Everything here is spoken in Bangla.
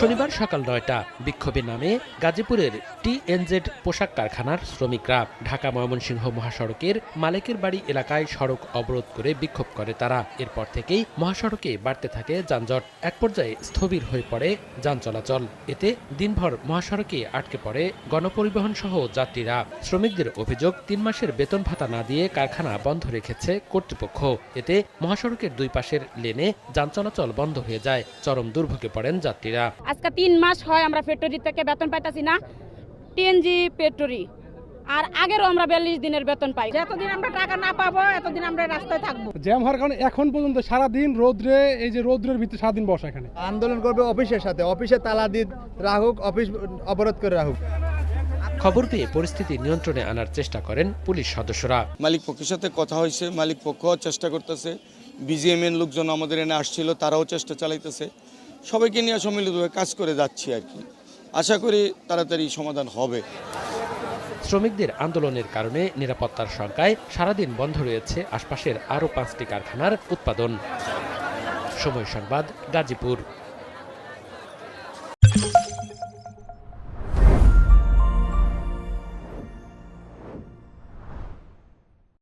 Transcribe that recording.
শনিবার সকাল নয়টা, বিক্ষোভের নামে গাজীপুরের টিএনজেড পোশাক কারখানার শ্রমিকরা ঢাকা ময়মনসিংহ মহাসড়কের মালিকের বাড়ি এলাকায় সড়ক অবরোধ করে বিক্ষোভ করে তারা। এরপর থেকেই মহাসড়কে বাড়তে থাকে যানজট। এক পর্যায়ে স্থবির হয়ে পড়ে যান চলাচল। এতে দিনভর মহাসড়কে আটকে পড়ে গণপরিবহন সহ যাত্রীরা। শ্রমিকদের অভিযোগ, তিন মাসের বেতন ভাতা না দিয়ে কারখানা বন্ধ রেখেছে কর্তৃপক্ষ। এতে মহাসড়কের দুই পাশের লেনে যান চলাচল বন্ধ হয়ে যায়। চরম দুর্ভোগে পড়েন যাত্রীরা। আজকে তিন মাস হয় আমরা ফ্যাক্টরি থেকে বেতন পাইতেছি না। টিএনজি ফ্যাক্টরি আর আগেরও আমরা বিয়াল্লিশ দিনের বেতন পাই। যতদিন আমরা টাকা না পাবো এতদিন আমরা রাস্তায় থাকব। জ্যাম হওয়ার কারণে এখন পর্যন্ত সারাদিন রোদ্রে এই যে রোদ্রের ভিতরে সারাদিন বসা এখানে। আন্দোলন করবে অফিসের সাথে। অফিসে তালা দিয়ে রাখুক অফিস অবরোধ করে রাখুক খবর পেয়ে পরিস্থিতি নিয়ন্ত্রণে আনার চেষ্টা করেন পুলিশ সদস্যরা। মালিক পক্ষের সাথে কথা হয়েছে। মালিক পক্ষ চেষ্টা করতেছে। বিজিএমএন লোকজন আমাদের এনে আসছিল তারাও চেষ্টা চালাইতেছে। সবাইকে নিয়ে সম্মিলিতভাবে কাজ করে যাচ্ছি আর কি। আশা করি তাড়াতাড়ি সমাধান হবে। শ্রমিকদের আন্দোলনের কারণে নিরাপত্তার শঙ্কায় সারাদিন বন্ধ রয়েছে আশপাশের আরও পাঁচটি কারখানার উৎপাদন। সময় সংবাদ, গাজীপুর।